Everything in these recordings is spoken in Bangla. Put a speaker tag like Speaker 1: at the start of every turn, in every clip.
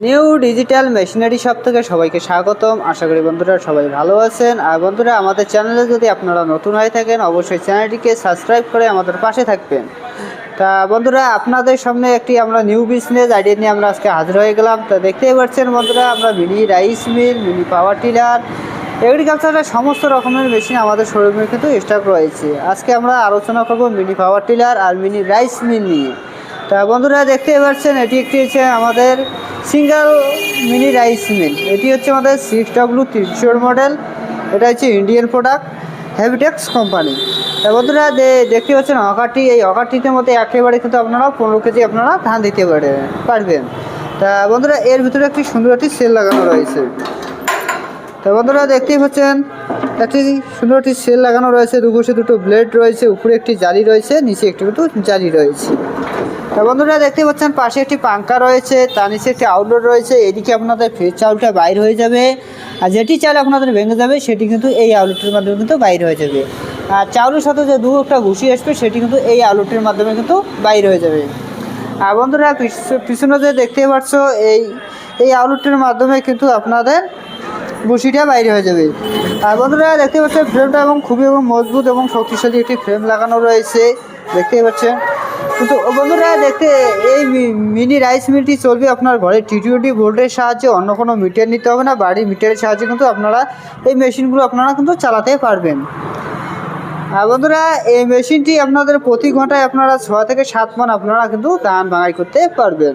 Speaker 1: নিউ ডিজিটাল মেশিনারি শপ থেকে সবাইকে স্বাগতম। আশা করি বন্ধুরা সবাই ভালো আছেন। আর বন্ধুরা, আমাদের চ্যানেলে যদি আপনারা নতুন হয়ে থাকেন, অবশ্যই চ্যানেলটিকে সাবস্ক্রাইব করে আমাদের পাশে থাকবেন। তা বন্ধুরা, আপনাদের সামনে একটি আমরা নিউ বিজনেস আইডিয়া নিয়ে আমরা আজকে হাজির হয়ে গেলাম। তা দেখতেই পাচ্ছেন বন্ধুরা, আমরা mini rice mill mini power tiller এগ্রিকালচারের সমস্ত রকমের মেশিন আমাদের শোরুমে কিন্তু স্টক রয়েছে। আজকে আমরা আলোচনা করব মিনি পাওয়ার টিলার আর মিনি রাইস মিল নিয়ে। তা বন্ধুরা দেখতেই পাচ্ছেন, এটি একটি হচ্ছে আমাদের সিঙ্গেল মিনি রাইস মিল। এটি হচ্ছে আমাদের সিক্স ডাব্লু তিনশোর মডেল। এটা হচ্ছে ইন্ডিয়ান প্রোডাক্ট হ্যাবিটেক্স কোম্পানি তা বন্ধুরা দেখতে পাচ্ছেন অকাটি এই অকাটিতে মধ্যে একেবারে কিন্তু আপনারা পনেরো কেজি আপনারা ধান দিতে পারে পারবেন। তা বন্ধুরা, এর ভিতরে একটি সুন্দর একটি সেল লাগানো রয়েছে। তো বন্ধুরা দেখতেই পাচ্ছেন, একটি সুন্দর একটি সেল লাগানো রয়েছে দুপাশে দুটো ব্লেড রয়েছে, উপরে একটি জালি রয়েছে, নিচে একটি কিন্তু জালি রয়েছে। তো বন্ধুরা দেখতে পাচ্ছেন, পাশে একটি পাঙ্কা রয়েছে, তার নিচে একটি আউটডোর রয়েছে, এদিকে আপনাদের ফ্রেশ চাউলটা বাইর হয়ে যাবে, আর যেটি চাল আপনাদের ভেঙে যাবে, সেটি কিন্তু এই আউটলেটের মাধ্যমে কিন্তু বাইর হয়ে যাবে। আর চাউলের সাথে যে দু একটা ঘুষি আসবে, সেটি কিন্তু এই আউটলেটের মাধ্যমে কিন্তু বাইর হয়ে যাবে। আর বন্ধুরা পিছ- পিছনে যে দেখতে পাচ্ছ, এই এই আউটলেটের মাধ্যমে কিন্তু আপনাদের বসিটা বাইরে হয়ে যাবে। আর বন্ধুরা, দেখতে পাচ্ছেন ফ্রেমটা এবং খুবই এবং মজবুত এবং শক্তিশালী একটি ফ্রেম লাগানো রয়েছে। দেখতেই পাচ্ছেন? কিন্তু বন্ধুরা, দেখতে এই মিনি রাইস মিলটি চলবে আপনার ঘরে টি টোয়েন্টি ভোল্টের সাহায্যে, অন্য কোনো মিটার নিতে হবে না। বাড়ির মিটারের সাহায্যে কিন্তু আপনারা এই মেশিনগুলো আপনারা কিন্তু চালাতে পারবেন। আর বন্ধুরা, এই মেশিনটি আপনাদের প্রতি ঘন্টায় আপনারা ছ থেকে সাত মান আপনারা কিন্তু ধান ভাঙাই করতে পারবেন।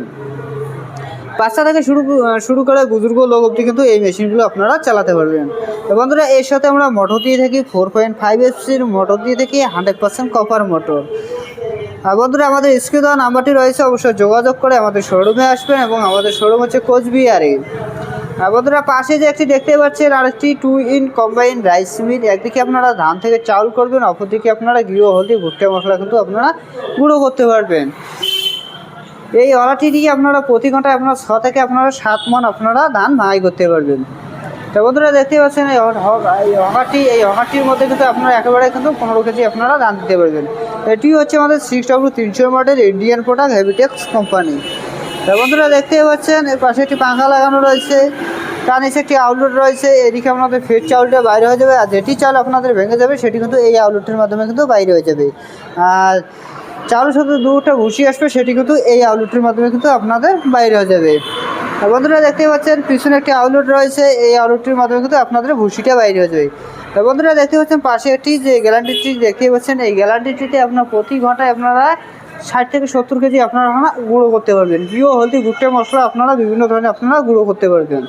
Speaker 1: বাচ্চা থেকে শুরু শুরু করে বুজুর্গ লোক অব্দি কিন্তু এই মেশিনগুলো আপনারা চালাতে পারবেন। তো বন্ধুরা, এর সাথে আমরা মোটর দিয়ে থাকি ফোর পয়েন্ট ফাইভ এফসির মোটর দিয়ে থাকি হান্ড্রেড পার্সেন্ট কপার মোটর আর বন্ধুরা, আমাদের স্ক্রিন দেওয়া নাম্বারটি রয়েছে, অবশ্যই যোগাযোগ করে আমাদের শোরুমে আসবেন এবং আমাদের শোরুম হচ্ছে কোচবিহারে। বন্ধুরা, পাশে যে একটি দেখতে পাচ্ছেন আর একটি two in combine rice mill একদিকে আপনারা ধান থেকে চাউল করবেন, অপরদিকে আপনারা গৃহ হলদি ভুট্টা মশলা কিন্তু আপনারা গুঁড়ো করতে পারবেন। এই অলাটি দিয়ে আপনারা প্রতি ঘন্টায় আপনারা ছ থেকে আপনারা সাত মন আপনারা ধান ভাঙাই করতে পারবেন। তো বন্ধুরা দেখতে পাচ্ছেন, এই অ- এই অকাটি মধ্যে কিন্তু আপনারা একেবারে কিন্তু পনেরো কেজি আপনারা ধান দিতে পারবেন। এটি হচ্ছে আমাদের সিক্স ডাব্লু তিনশো model Indian product Hevitex company তো বন্ধুরা দেখতে পাচ্ছেন, এর পাশে একটি পাখা লাগানো রয়েছে তার নিচে একটি আউটলেট রয়েছে, এদিকে আপনাদের ফের চাউলটা বাইরে হয়ে যাবে, আর যেটি চাল আপনাদের ভেঙে যাবে, সেটি কিন্তু এই আউটলেটের মাধ্যমে কিন্তু বাইরে হয়ে যাবে। আর চালের সাথে দুটা ভুসি আসবে, সেটি কিন্তু এই আউটলেটের মাধ্যমে কিন্তু আপনাদের বাইরে হয়ে যাবে। বন্ধুরা দেখতে পাচ্ছেন, পিছনে একটি আউটলেট রয়েছে, এই আউটলেটের মাধ্যমে কিন্তু আপনাদের ভুসিটা বাইরে হয়ে যাবে। বন্ধুরা দেখতে পাচ্ছেন, পাশে একটি যে গ্যালান্টিটি দেখতে পাচ্ছেন, এই গ্যালান্টিটিতে আপনার প্রতি ঘন্টায় আপনারা ষাট থেকে সত্তর কেজি আপনারা গুঁড়ো করতে পারবেন। প্রিয় হলদি ভুট্টা মশলা আপনারা বিভিন্ন ধরনের আপনারা গুঁড়ো করতে পারবেন।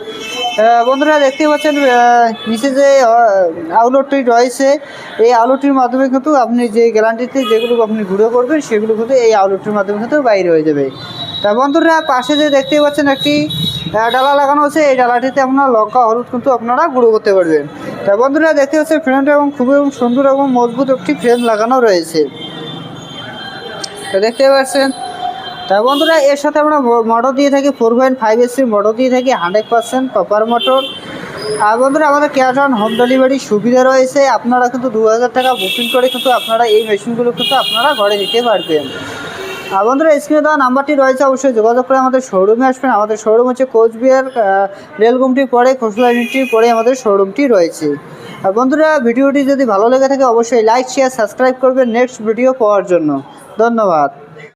Speaker 1: বন্ধুরা দেখতে পাচ্ছেন নিচে যে আউটলেটটি রয়েছে, এই আউটলেটটির মাধ্যমে কিন্তু আপনি যে গ্যারান্টিতে যেগুলো আপনি গুঁড়ো করবেন, সেগুলো কিন্তু এই আউটলেটটির মাধ্যমে কিন্তু বাইরে হয়ে যাবে। তা বন্ধুরা, পাশে যে দেখতে পাচ্ছেন একটি ডালা লাগানো আছে, এই ডালাটিতে আপনার লঙ্কা, হলুদ কিন্তু আপনারা গুঁড়ো করতে পারবেন। তা বন্ধুরা দেখতে পাচ্ছেন ফ্রেমটা এবং খুবই সুন্দর এবং মজবুত একটি ফ্রেম লাগানো রয়েছে। তো দেখতে পাচ্ছেন তা বন্ধুরা, এর সাথে আমরা মোটর দিয়ে থাকি ফোর পয়েন্ট ফাইভ এসির মোটর দিয়ে থাকি হান্ড্রেড পার্সেন্ট কপার মোটর আর বন্ধুরা, আমাদের ক্যাশ অন হোম ডেলিভারি সুবিধা রয়েছে। আপনারা কিন্তু দু হাজার টাকা বুকিং করে কিন্তু আপনারা এই মেশিনগুলো কিন্তু আপনারা ঘরে দিতে পারবেন। আর বন্ধুরা স্ক্রিনে দেওয়া নাম্বারটি রয়েছে, অবশ্যই যোগাযোগ করে আমাদের শোরুমে আসবেন। আমাদের শোরুম হচ্ছে কোচবিহার রেলগুমটি পরে, খসলা পরে আমাদের শোরুমটি রয়েছে। আর বন্ধুরা, ভিডিওটি যদি ভালো লেগে থাকে, অবশ্যই লাইক শেয়ার সাবস্ক্রাইব করবেন নেক্সট ভিডিও পাওয়ার জন্য। ধন্যবাদ।